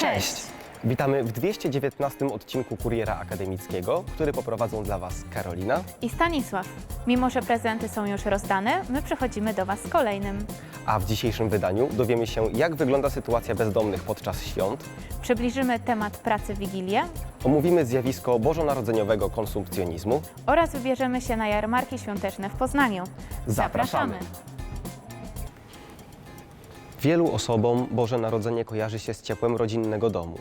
Cześć! Witamy w 219 odcinku Kuriera Akademickiego, który poprowadzą dla Was Karolina. i Stanisław. Mimo, że prezenty są już rozdane, my przychodzimy do Was z kolejnym. A w dzisiejszym wydaniu dowiemy się, jak wygląda sytuacja bezdomnych podczas świąt, Przybliżymy temat pracy w Wigilię omówimy zjawisko bożonarodzeniowego konsumpcjonizmu. oraz wybierzemy się na jarmarki świąteczne w Poznaniu. Zapraszamy! Wielu osobom Boże Narodzenie kojarzy się z ciepłem rodzinnego domu.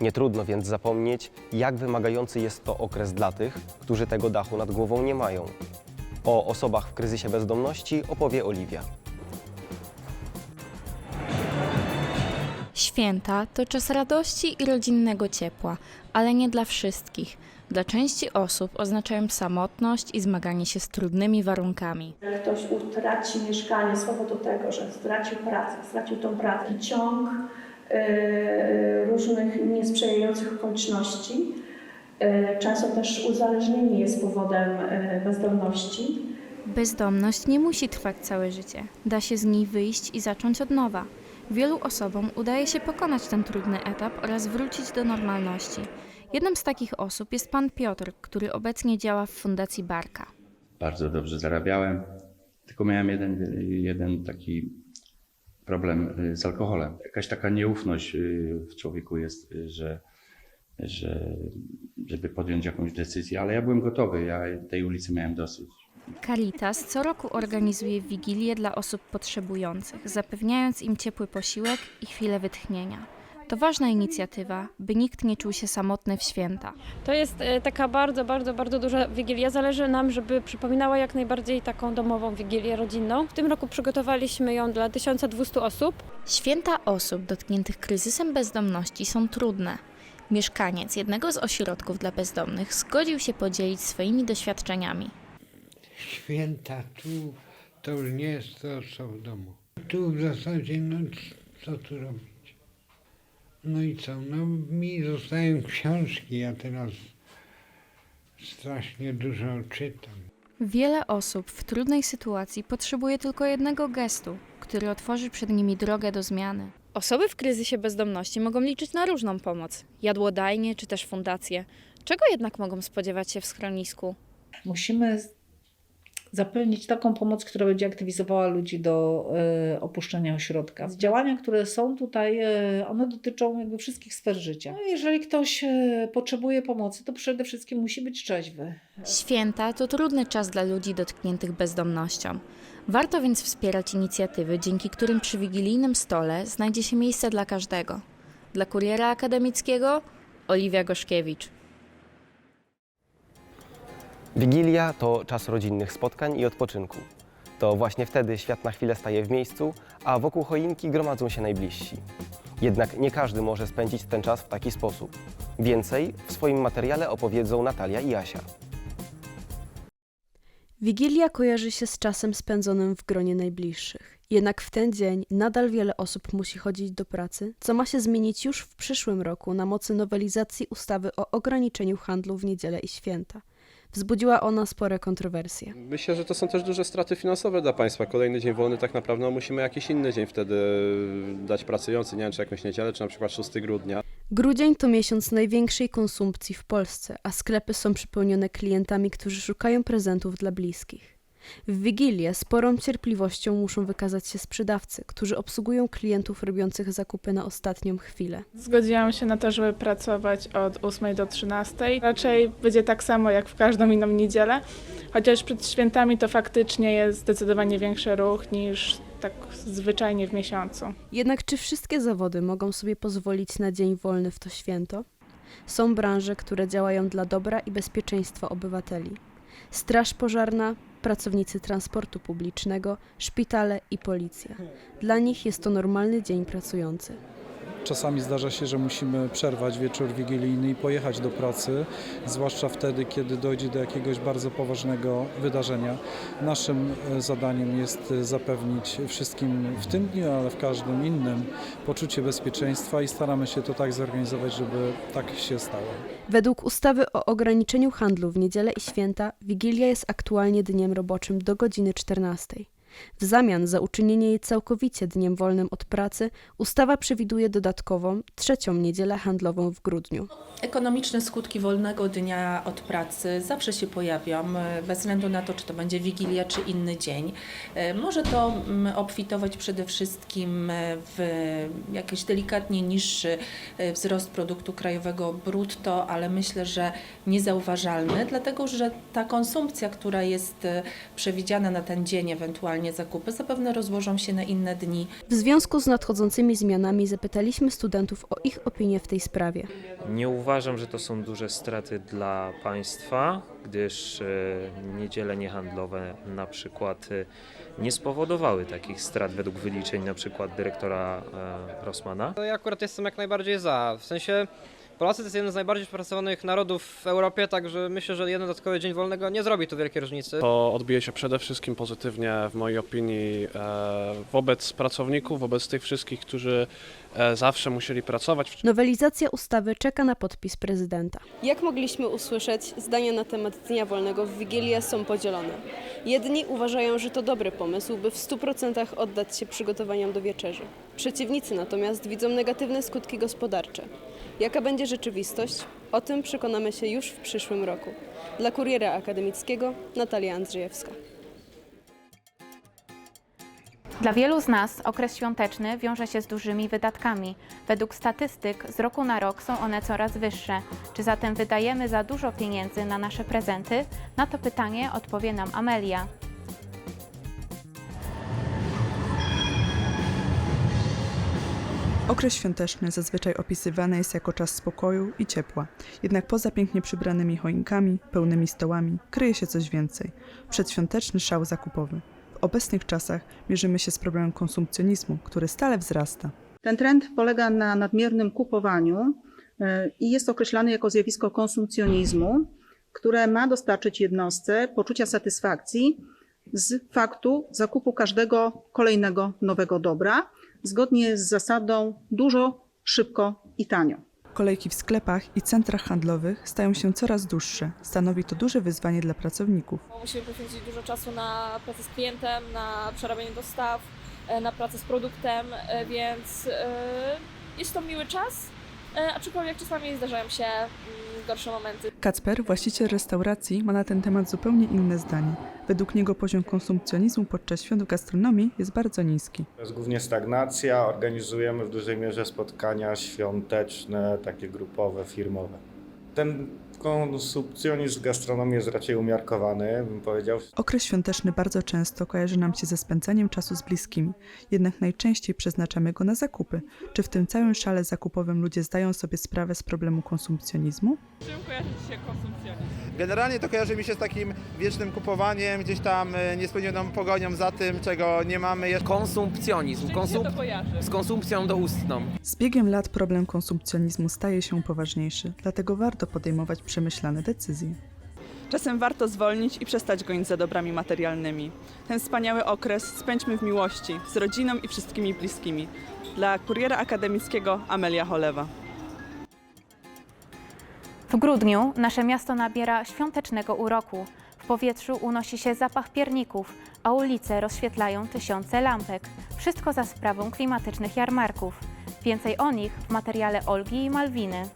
Nie trudno więc zapomnieć, jak wymagający jest to okres dla tych, którzy tego dachu nad głową nie mają. O osobach w kryzysie bezdomności opowie Oliwia. Święta to czas radości i rodzinnego ciepła, ale nie dla wszystkich. Dla części osób oznaczają samotność i zmaganie się z trudnymi warunkami. że ktoś utraci mieszkanie z powodu tego, że stracił pracę, stracił tą pracę ciąg e, różnych niesprzyjających okoliczności. E, Często też uzależnienie jest powodem e, bezdomności. Bezdomność nie musi trwać całe życie. Da się z niej wyjść i zacząć od nowa. Wielu osobom udaje się pokonać ten trudny etap oraz wrócić do normalności. Jedną z takich osób jest pan Piotr, który obecnie działa w Fundacji Barka. bardzo dobrze zarabiałem, tylko miałem jeden, jeden taki problem y, z alkoholem. Jakaś taka nieufność y, w człowieku jest, y, że, że żeby podjąć jakąś decyzję, ale ja byłem gotowy, ja tej ulicy miałem dosyć. Caritas co roku organizuje wigilie dla osób potrzebujących, zapewniając im ciepły posiłek i chwilę wytchnienia. To ważna inicjatywa, by nikt nie czuł się samotny w święta. To jest e, taka bardzo, bardzo, bardzo duża wigilia. Zależy nam, żeby przypominała jak najbardziej taką domową wigilię rodzinną. W tym roku przygotowaliśmy ją dla 1200 osób. Święta osób dotkniętych kryzysem bezdomności są trudne. Mieszkaniec jednego z ośrodków dla bezdomnych zgodził się podzielić swoimi doświadczeniami. święta tu, to już nie jest to, co w domu. Tu w zasadzie, no co tu robić? No i co? No mi zostają książki, ja teraz strasznie dużo czytam. Wiele osób w trudnej sytuacji potrzebuje tylko jednego gestu, który otworzy przed nimi drogę do zmiany. Osoby w kryzysie bezdomności mogą liczyć na różną pomoc jadłodajnie czy też fundacje. Czego jednak mogą spodziewać się w schronisku? Musimy zapewnić taką pomoc, która będzie aktywizowała ludzi do e, opuszczenia ośrodka. Działania, które są tutaj, e, one dotyczą jakby wszystkich sfer życia. No, jeżeli ktoś e, potrzebuje pomocy, to przede wszystkim musi być trzeźwy. Święta to trudny czas dla ludzi dotkniętych bezdomnością. Warto więc wspierać inicjatywy, dzięki którym przy wigilijnym stole znajdzie się miejsce dla każdego. Dla kuriera akademickiego Oliwia Goszkiewicz. Wigilia to czas rodzinnych spotkań i odpoczynku. To właśnie wtedy świat na chwilę staje w miejscu, a wokół choinki gromadzą się najbliżsi. Jednak nie każdy może spędzić ten czas w taki sposób. Więcej w swoim materiale opowiedzą Natalia i Asia. Wigilia kojarzy się z czasem spędzonym w gronie najbliższych. Jednak w ten dzień nadal wiele osób musi chodzić do pracy, co ma się zmienić już w przyszłym roku na mocy nowelizacji ustawy o ograniczeniu handlu w niedzielę i święta. Wzbudziła ona spore kontrowersje. Myślę, że to są też duże straty finansowe dla państwa. Kolejny dzień wolny tak naprawdę no, musimy jakiś inny dzień wtedy dać pracujący, nie wiem czy jakąś niedzielę, czy na przykład 6 grudnia. Grudzień to miesiąc największej konsumpcji w Polsce, a sklepy są przepełnione klientami, którzy szukają prezentów dla bliskich. W Wigilię sporą cierpliwością muszą wykazać się sprzedawcy, którzy obsługują klientów robiących zakupy na ostatnią chwilę. Zgodziłam się na to, żeby pracować od 8 do 13. Raczej będzie tak samo jak w każdą inną niedzielę, chociaż przed świętami to faktycznie jest zdecydowanie większy ruch niż tak zwyczajnie w miesiącu. Jednak czy wszystkie zawody mogą sobie pozwolić na dzień wolny w to święto? Są branże, które działają dla dobra i bezpieczeństwa obywateli. Straż pożarna, pracownicy transportu publicznego, szpitale i policja. Dla nich jest to normalny dzień pracujący. Czasami zdarza się, że musimy przerwać wieczór wigilijny i pojechać do pracy, zwłaszcza wtedy, kiedy dojdzie do jakiegoś bardzo poważnego wydarzenia. Naszym e, zadaniem jest e, zapewnić wszystkim w tym dniu, ale w każdym innym poczucie bezpieczeństwa i staramy się to tak zorganizować, żeby tak się stało. Według ustawy o ograniczeniu handlu w niedzielę i święta, Wigilia jest aktualnie dniem roboczym do godziny 14. W zamian za uczynienie jej całkowicie dniem wolnym od pracy, ustawa przewiduje dodatkową, trzecią niedzielę handlową w grudniu. Ekonomiczne skutki wolnego dnia od pracy zawsze się pojawią, e, bez względu na to, czy to będzie Wigilia, czy inny dzień. E, Może to mm, obfitować przede wszystkim e, w jakiś delikatnie niższy wzrost produktu krajowego brutto, ale myślę, że niezauważalny, dlatego że ta konsumpcja, która jest przewidziana na ten dzień, ewentualnie zakupy, zapewne rozłożą się na inne dni. W związku z nadchodzącymi zmianami zapytaliśmy studentów o ich opinię w tej sprawie. Nie uważam, że to są duże straty dla państwa, gdyż e, niedziele niehandlowe na przykład e, nie spowodowały takich strat według wyliczeń na przykład dyrektora e, Rossmana. Ja akurat jestem jak najbardziej za. W sensie Polacy to jest jeden z najbardziej przepracowanych narodów w Europie, także myślę, że jeden dodatkowy dzień wolnego nie zrobi tu wielkiej różnicy. To odbije się przede wszystkim pozytywnie w mojej opinii e, wobec pracowników, wobec tych wszystkich, którzy e, zawsze musieli pracować. Nowelizacja ustawy czeka na podpis prezydenta. Jak mogliśmy usłyszeć, zdania na temat Dnia Wolnego w Wigilię są podzielone. Jedni uważają, że to dobry pomysł, by w 100% oddać się przygotowaniom do wieczerzy. Przeciwnicy natomiast widzą negatywne skutki gospodarcze. Jaka będzie rzeczywistość? O tym przekonamy się już w przyszłym roku. Dla Kuriera Akademickiego Natalia Andrzejewska. Dla wielu z nas okres świąteczny wiąże się z dużymi wydatkami. Według statystyk z roku na rok są one coraz wyższe. Czy zatem wydajemy za dużo pieniędzy na nasze prezenty? Na to pytanie odpowie nam Amelia. Okres świąteczny zazwyczaj opisywany jest jako czas spokoju i ciepła. Jednak poza pięknie przybranymi choinkami, pełnymi stołami, kryje się coś więcej. Przedświąteczny szał zakupowy. W obecnych czasach mierzymy się z problemem konsumpcjonizmu, który stale wzrasta. Ten trend polega na nadmiernym kupowaniu y, i jest określany jako zjawisko konsumpcjonizmu, które ma dostarczyć jednostce poczucia satysfakcji z faktu zakupu każdego kolejnego nowego dobra, zgodnie z zasadą dużo, szybko i tanio. Kolejki w sklepach i centrach handlowych stają się coraz dłuższe. Stanowi to duże wyzwanie dla pracowników. Musimy poświęcić dużo czasu na pracę z klientem, na przerabianie dostaw, e, na pracę z produktem, e, więc e, jest to miły czas, aczkolwiek czasami zdarzają się mm, gorsze momenty. Kacper, właściciel restauracji, ma na ten temat zupełnie inne zdanie. Według niego poziom konsumpcjonizmu podczas świąt w gastronomii jest bardzo niski. To jest głównie stagnacja. Organizujemy w dużej mierze spotkania świąteczne, takie grupowe, firmowe. Ten konsumpcjonizm w gastronomii jest raczej umiarkowany, bym powiedział. Okres świąteczny bardzo często kojarzy nam się ze spędzaniem czasu z bliskimi, jednak najczęściej przeznaczamy go na zakupy. Czy w tym całym szale zakupowym ludzie zdają sobie sprawę z problemu konsumpcjonizmu? Czym kojarzy Ci się konsumpcjonizm? Generalnie to kojarzy mi się z takim wiecznym kupowaniem, gdzieś tam e, niespełnioną pogonią za tym, czego nie mamy jeszcze. Konsumpcjonizm. Konsum- to kojarzy? z konsumpcją doustną. Z biegiem lat problem konsumpcjonizmu staje się poważniejszy, dlatego warto podejmować przemyślane decyzje. Czasem warto zwolnić i przestać gonić za dobrami materialnymi. Ten wspaniały okres spędźmy w miłości, z rodziną i wszystkimi bliskimi. Dla kuriera akademickiego Amelia Cholewa. W grudniu nasze miasto nabiera świątecznego uroku. W powietrzu unosi się zapach pierników, a ulice rozświetlają tysiące lampek. Wszystko za sprawą klimatycznych jarmarków. Więcej o nich w materiale Olgi i Malwiny.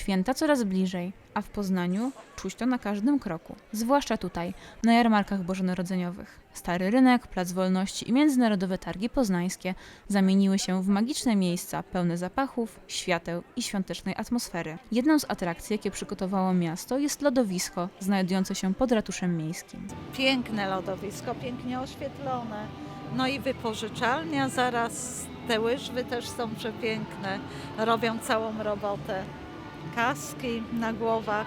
Święta coraz bliżej, a w Poznaniu czuć to na każdym kroku, zwłaszcza tutaj, na jarmarkach bożonarodzeniowych. Stary Rynek, Plac Wolności i Międzynarodowe Targi Poznańskie zamieniły się w magiczne miejsca pełne zapachów, świateł i świątecznej atmosfery. Jedną z atrakcji, jakie przygotowało miasto, jest lodowisko, znajdujące się pod ratuszem miejskim. Piękne lodowisko, pięknie oświetlone. No i wypożyczalnia zaraz, te łyżwy też są przepiękne, robią całą robotę. Kaski na głowach,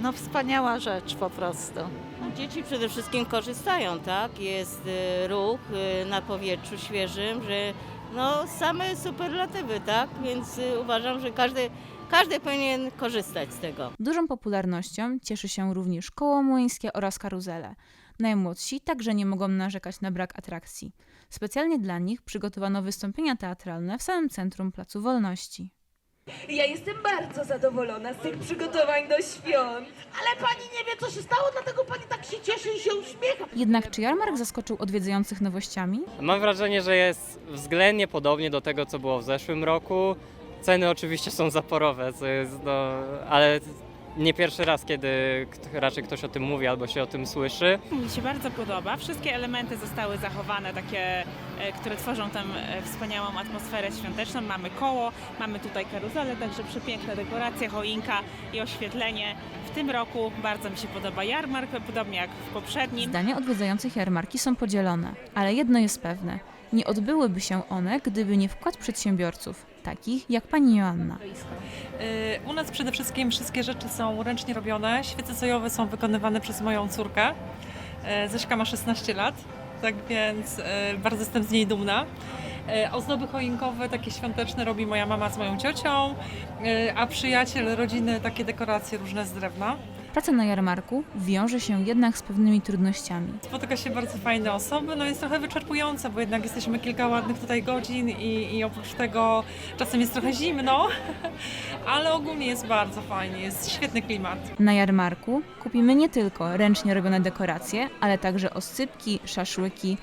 no wspaniała rzecz po prostu. Dzieci przede wszystkim korzystają, tak? Jest y, ruch y, na powietrzu świeżym, że no same superlatywy, tak? Więc y, uważam, że każdy, każdy powinien korzystać z tego. Dużą popularnością cieszy się również koło młyńskie oraz karuzele. Najmłodsi także nie mogą narzekać na brak atrakcji. Specjalnie dla nich przygotowano wystąpienia teatralne w samym centrum Placu Wolności. Ja jestem bardzo zadowolona z tych przygotowań do świąt. Ale pani nie wie, co się stało, dlatego pani tak się cieszy i się uśmiecha. Jednak czy jarmark zaskoczył odwiedzających nowościami? Mam wrażenie, że jest względnie podobnie do tego, co było w zeszłym roku. Ceny oczywiście są zaporowe, co jest, no, ale nie pierwszy raz, kiedy raczej ktoś o tym mówi albo się o tym słyszy. Mi się bardzo podoba. Wszystkie elementy zostały zachowane, takie, e, które tworzą tam e, wspaniałą atmosferę świąteczną. Mamy koło, mamy tutaj karuzelę, także przepiękne dekoracje, choinka i oświetlenie. W tym roku bardzo mi się podoba jarmark, podobnie jak w poprzednim. Zdania odwiedzających jarmarki są podzielone, ale jedno jest pewne. Nie odbyłyby się one, gdyby nie wkład przedsiębiorców, takich jak pani Joanna. Y, U nas przede wszystkim wszystkie rzeczy są ręcznie robione. Świece sojowe są wykonywane przez moją córkę. Y, Ześka ma 16 lat, tak więc y, bardzo jestem z niej dumna. Ozdoby choinkowe, takie świąteczne robi moja mama z moją ciocią, a przyjaciel rodziny takie dekoracje różne z drewna. Praca na jarmarku wiąże się jednak z pewnymi trudnościami. Spotyka się bardzo fajne osoby, no jest trochę wyczerpujące, bo jednak jesteśmy kilka ładnych tutaj godzin i, i oprócz tego czasem jest trochę zimno, ale ogólnie jest bardzo fajnie, jest świetny klimat. Na jarmarku kupimy nie tylko ręcznie robione dekoracje, ale także oscypki, szaszłyki,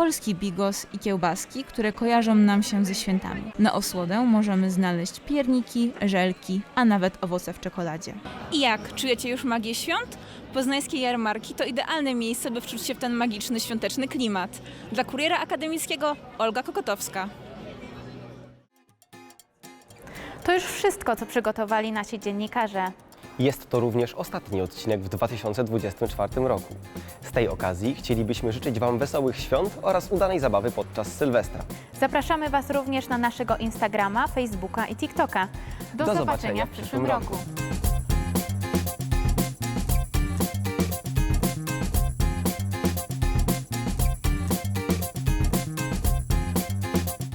polski bigos i kiełbaski, które kojarzą nam się ze świętami. Na osłodę możemy znaleźć pierniki, żelki, a nawet owoce w czekoladzie. I jak? Czujecie już magię świąt? Poznańskie jarmarki to idealne miejsce, by wczuć się w ten magiczny świąteczny klimat. Dla kuriera akademickiego Olga Kokotowska. To już wszystko, co przygotowali nasi dziennikarze. Jest to również ostatni odcinek w 2024 roku. Z tej okazji chcielibyśmy życzyć Wam wesołych świąt oraz udanej zabawy podczas Sylwestra. Zapraszamy Was również na naszego Instagrama, Facebooka i TikToka. Do, zobaczenia w przyszłym roku.